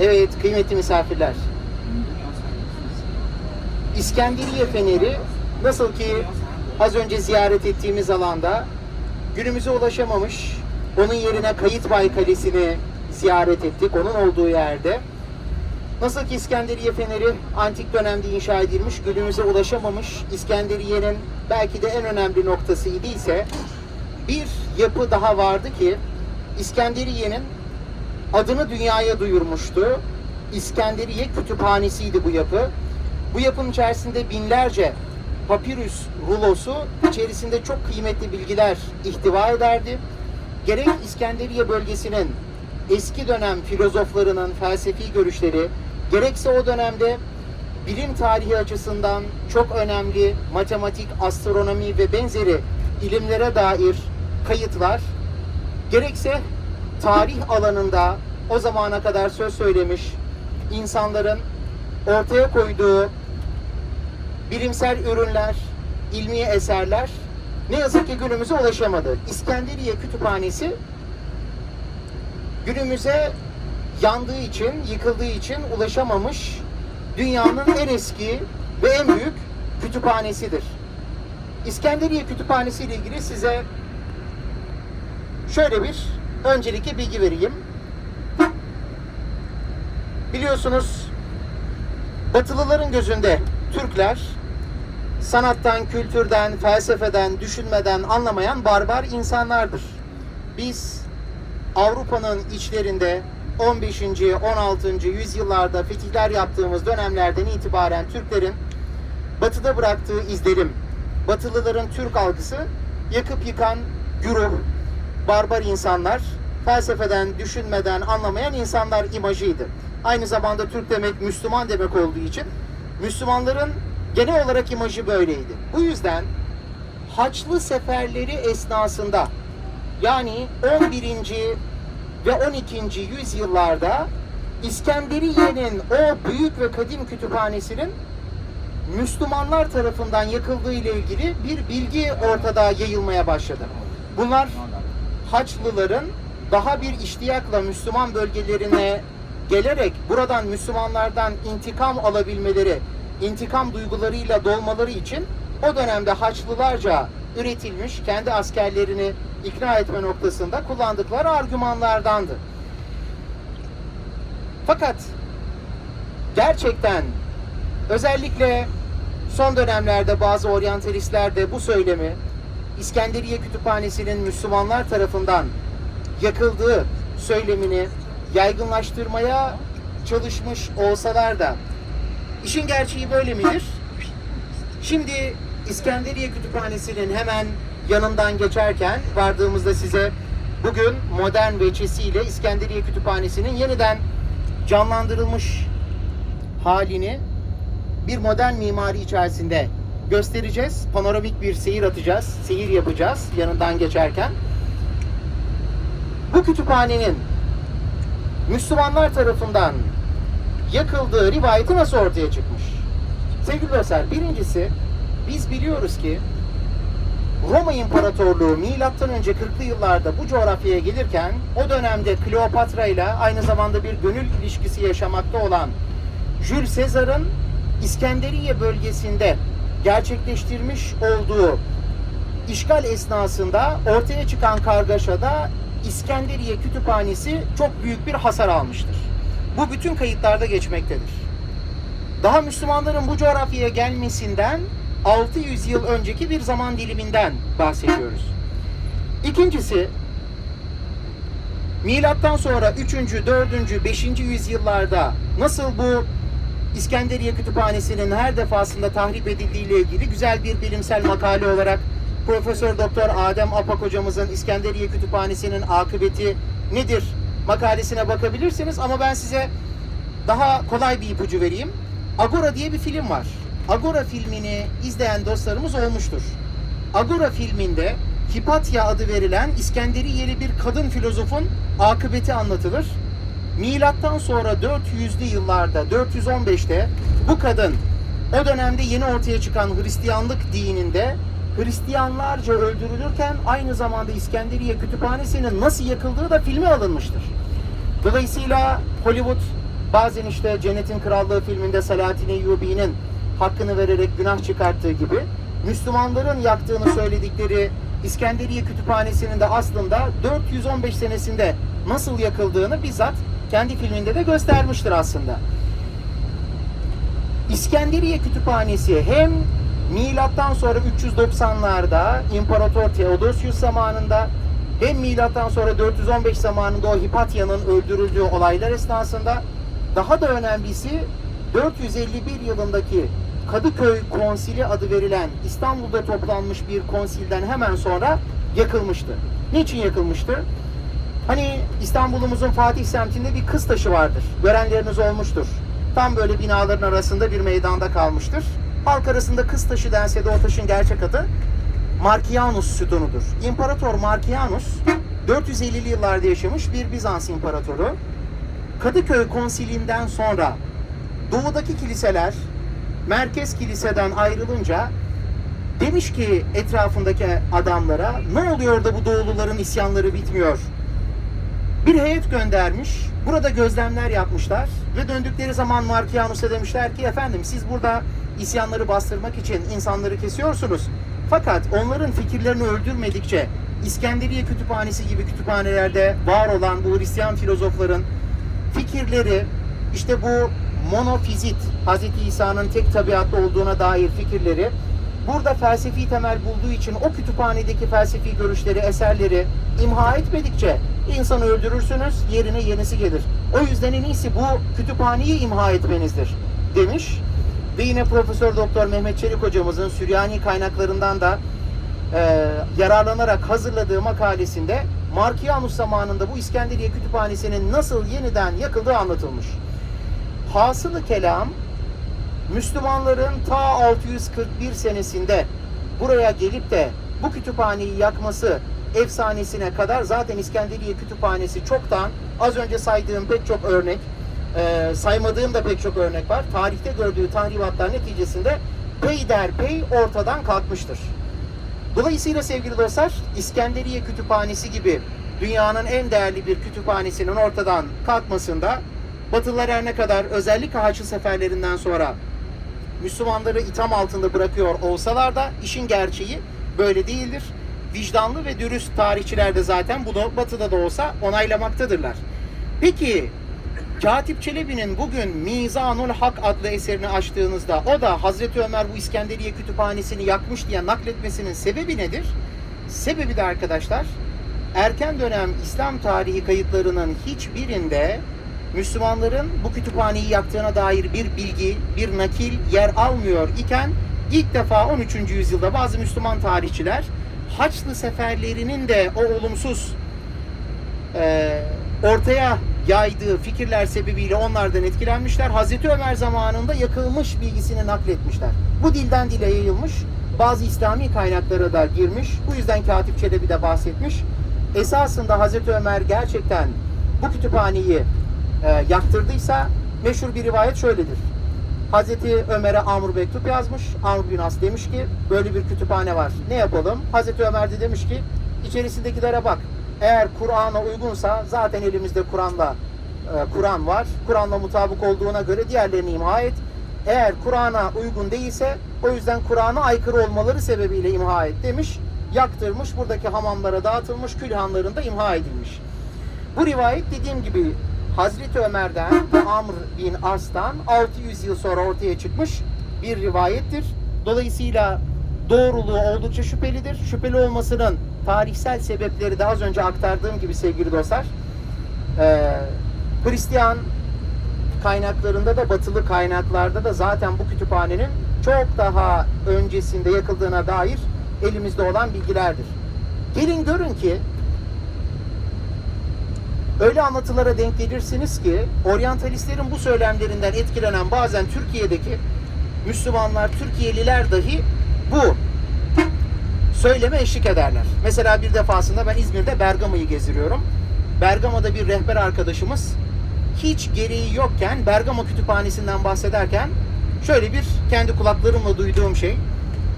Evet kıymetli misafirler. İskenderiye Feneri nasıl ki az önce ziyaret ettiğimiz alanda günümüze ulaşamamış. Onun yerine Kayıtbay Kalesi'ni ziyaret ettik. Onun olduğu yerde. Nasıl ki İskenderiye Feneri antik dönemde inşa edilmiş, günümüze ulaşamamış İskenderiye'nin belki de en önemli noktası idiyse bir yapı daha vardı ki İskenderiye'nin adını dünyaya duyurmuştu. İskenderiye Kütüphanesi'ydi bu yapı. Bu yapının içerisinde binlerce papirüs rulosu içerisinde çok kıymetli bilgiler ihtiva ederdi. Gerek İskenderiye bölgesinin eski dönem filozoflarının felsefi görüşleri, gerekse o dönemde bilim tarihi açısından çok önemli matematik, astronomi ve benzeri ilimlere dair kayıtlar, gerekse tarih alanında o zamana kadar söz söylemiş insanların ortaya koyduğu bilimsel ürünler, ilmi eserler ne yazık ki günümüze ulaşamadı. İskenderiye Kütüphanesi günümüze yandığı için, yıkıldığı için ulaşamamış dünyanın en eski ve en büyük kütüphanesidir. İskenderiye Kütüphanesi ile ilgili size şöyle bir öncelikle bilgi vereyim. Biliyorsunuz Batılıların gözünde Türkler sanattan, kültürden, felsefeden, düşünmeden anlamayan barbar insanlardır. Biz Avrupa'nın içlerinde 15. 16. yüzyıllarda fetihler yaptığımız dönemlerden itibaren Türklerin batıda bıraktığı izlerim, Batılıların Türk algısı yakıp yıkan güruh, barbar insanlar, felsefeden, düşünmeden anlamayan insanlar imajıydı. Aynı zamanda Türk demek Müslüman demek olduğu için Müslümanların genel olarak imajı böyleydi. Bu yüzden Haçlı seferleri esnasında yani 11. ve 12. yüzyıllarda İskenderiye'nin o büyük ve kadim kütüphanesinin Müslümanlar tarafından yakıldığı ile ilgili bir bilgi ortada yayılmaya başladı. Bunlar Haçlıların daha bir iştiyakla Müslüman bölgelerine gelerek buradan Müslümanlardan intikam alabilmeleri, intikam duygularıyla dolmaları için o dönemde Haçlılarca üretilmiş kendi askerlerini ikna etme noktasında kullandıkları argümanlardandı. Fakat gerçekten özellikle son dönemlerde bazı oryantalistler de bu söylemi İskenderiye Kütüphanesi'nin Müslümanlar tarafından yakıldığı söylemini yaygınlaştırmaya çalışmış olsalar da işin gerçeği böyle midir? Şimdi İskenderiye Kütüphanesi'nin hemen yanından geçerken vardığımızda size bugün modern veçesiyle İskenderiye Kütüphanesi'nin yeniden canlandırılmış halini bir modern mimari içerisinde göstereceğiz. Panoramik bir seyir atacağız, seyir yapacağız yanından geçerken. Bu kütüphanenin Müslümanlar tarafından yakıldığı rivayeti nasıl ortaya çıkmış? Sevgili dostlar, birincisi biz biliyoruz ki Roma İmparatorluğu milattan önce 40'lı yıllarda bu coğrafyaya gelirken o dönemde Kleopatra ile aynı zamanda bir gönül ilişkisi yaşamakta olan Jules Caesar'ın İskenderiye bölgesinde gerçekleştirmiş olduğu işgal esnasında ortaya çıkan kargaşada İskenderiye Kütüphanesi çok büyük bir hasar almıştır. Bu bütün kayıtlarda geçmektedir. Daha Müslümanların bu coğrafyaya gelmesinden 600 yıl önceki bir zaman diliminden bahsediyoruz. İkincisi milattan sonra 3. 4. 5. yüzyıllarda nasıl bu İskenderiye Kütüphanesi'nin her defasında tahrip edildiği ile ilgili güzel bir bilimsel makale olarak Profesör Doktor Adem Apak hocamızın İskenderiye Kütüphanesi'nin akıbeti nedir makalesine bakabilirsiniz ama ben size daha kolay bir ipucu vereyim. Agora diye bir film var. Agora filmini izleyen dostlarımız olmuştur. Agora filminde Hipatya adı verilen İskenderiyeli bir kadın filozofun akıbeti anlatılır. Milattan sonra 400'lü yıllarda 415'te bu kadın o dönemde yeni ortaya çıkan Hristiyanlık dininde Hristiyanlarca öldürülürken aynı zamanda İskenderiye Kütüphanesi'nin nasıl yakıldığı da filme alınmıştır. Dolayısıyla Hollywood bazen işte Cennetin Krallığı filminde Selahattin Eyyubi'nin hakkını vererek günah çıkarttığı gibi Müslümanların yaktığını söyledikleri İskenderiye Kütüphanesi'nin de aslında 415 senesinde nasıl yakıldığını bizzat kendi filminde de göstermiştir aslında. İskenderiye Kütüphanesi hem milattan sonra 390'larda İmparator Theodosius zamanında hem milattan sonra 415 zamanında o Hipatya'nın öldürüldüğü olaylar esnasında daha da önemlisi 451 yılındaki Kadıköy Konsili adı verilen İstanbul'da toplanmış bir konsilden hemen sonra yakılmıştı. Niçin yakılmıştı? Hani İstanbul'umuzun Fatih semtinde bir kız taşı vardır. Görenleriniz olmuştur. Tam böyle binaların arasında bir meydanda kalmıştır. Halk arasında kız taşı dense de o taşın gerçek adı Markianus sütunudur. İmparator Markianus 450'li yıllarda yaşamış bir Bizans imparatoru. Kadıköy Konsilinden sonra doğudaki kiliseler merkez kiliseden ayrılınca demiş ki etrafındaki adamlara ne oluyor da bu doğuluların isyanları bitmiyor? Bir heyet göndermiş. Burada gözlemler yapmışlar ve döndükleri zaman Markianus'a demişler ki efendim siz burada isyanları bastırmak için insanları kesiyorsunuz. Fakat onların fikirlerini öldürmedikçe İskenderiye Kütüphanesi gibi kütüphanelerde var olan bu Hristiyan filozofların fikirleri işte bu monofizit Hz. İsa'nın tek tabiatlı olduğuna dair fikirleri burada felsefi temel bulduğu için o kütüphanedeki felsefi görüşleri, eserleri imha etmedikçe insanı öldürürsünüz, yerine yenisi gelir. O yüzden en iyisi bu kütüphaneyi imha etmenizdir demiş. Ve yine Profesör Doktor Mehmet Çelik hocamızın Süryani kaynaklarından da e, yararlanarak hazırladığı makalesinde Markianus zamanında bu İskenderiye Kütüphanesi'nin nasıl yeniden yakıldığı anlatılmış. Hasılı kelam Müslümanların ta 641 senesinde buraya gelip de bu kütüphaneyi yakması efsanesine kadar zaten İskenderiye Kütüphanesi çoktan az önce saydığım pek çok örnek e, saymadığım da pek çok örnek var. Tarihte gördüğü tahribatlar neticesinde peyderpey ortadan kalkmıştır. Dolayısıyla sevgili dostlar İskenderiye Kütüphanesi gibi dünyanın en değerli bir kütüphanesinin ortadan kalkmasında Batılılar her ne kadar özellikle Haçlı seferlerinden sonra Müslümanları itham altında bırakıyor olsalar da işin gerçeği böyle değildir. Vicdanlı ve dürüst tarihçiler de zaten bunu batıda da olsa onaylamaktadırlar. Peki Katip Çelebi'nin bugün Mizanul Hak adlı eserini açtığınızda o da Hazreti Ömer bu İskenderiye kütüphanesini yakmış diye nakletmesinin sebebi nedir? Sebebi de arkadaşlar erken dönem İslam tarihi kayıtlarının hiçbirinde Müslümanların bu kütüphaneyi yaktığına dair bir bilgi, bir nakil yer almıyor iken ilk defa 13. yüzyılda bazı Müslüman tarihçiler Haçlı seferlerinin de o olumsuz e, ortaya yaydığı fikirler sebebiyle onlardan etkilenmişler. Hazreti Ömer zamanında yakılmış bilgisini nakletmişler. Bu dilden dile yayılmış. Bazı İslami kaynaklara da girmiş. Bu yüzden Katip Çelebi de bahsetmiş. Esasında Hazreti Ömer gerçekten bu kütüphaneyi e, yaktırdıysa meşhur bir rivayet şöyledir. Hazreti Ömer'e Amr mektup yazmış. Amr bin As demiş ki böyle bir kütüphane var. Ne yapalım? Hazreti Ömer de demiş ki içerisindekilere bak. Eğer Kur'an'a uygunsa zaten elimizde Kur'an'la e, Kur'an var. Kur'an'la mutabık olduğuna göre diğerlerini imha et. Eğer Kur'an'a uygun değilse o yüzden Kur'an'a aykırı olmaları sebebiyle imha et demiş. Yaktırmış. Buradaki hamamlara dağıtılmış. Külhanlarında imha edilmiş. Bu rivayet dediğim gibi Hazreti Ömer'den Amr bin As'tan 600 yıl sonra ortaya çıkmış bir rivayettir. Dolayısıyla doğruluğu oldukça şüphelidir. Şüpheli olmasının tarihsel sebepleri de az önce aktardığım gibi sevgili dostlar. Ee, Hristiyan kaynaklarında da batılı kaynaklarda da zaten bu kütüphanenin çok daha öncesinde yakıldığına dair elimizde olan bilgilerdir. Gelin görün ki öyle anlatılara denk gelirsiniz ki oryantalistlerin bu söylemlerinden etkilenen bazen Türkiye'deki Müslümanlar, Türkiye'liler dahi bu söyleme eşlik ederler. Mesela bir defasında ben İzmir'de Bergama'yı gezdiriyorum. Bergama'da bir rehber arkadaşımız hiç gereği yokken Bergama Kütüphanesi'nden bahsederken şöyle bir kendi kulaklarımla duyduğum şey.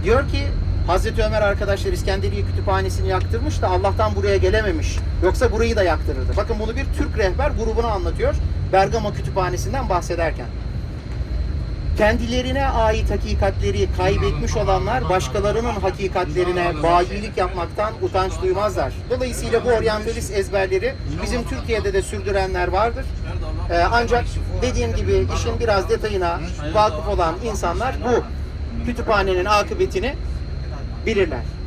Diyor ki Hazreti Ömer arkadaşlar İskenderiye Kütüphanesi'ni yaktırmış da Allah'tan buraya gelememiş. Yoksa burayı da yaktırırdı. Bakın bunu bir Türk rehber grubuna anlatıyor. Bergama Kütüphanesi'nden bahsederken. Kendilerine ait hakikatleri kaybetmiş olanlar başkalarının hakikatlerine bayilik yapmaktan utanç duymazlar. Dolayısıyla bu oryantalist ezberleri bizim Türkiye'de de sürdürenler vardır. Ee, ancak dediğim gibi işin biraz detayına vakıf olan insanlar bu kütüphanenin akıbetini Mírenla.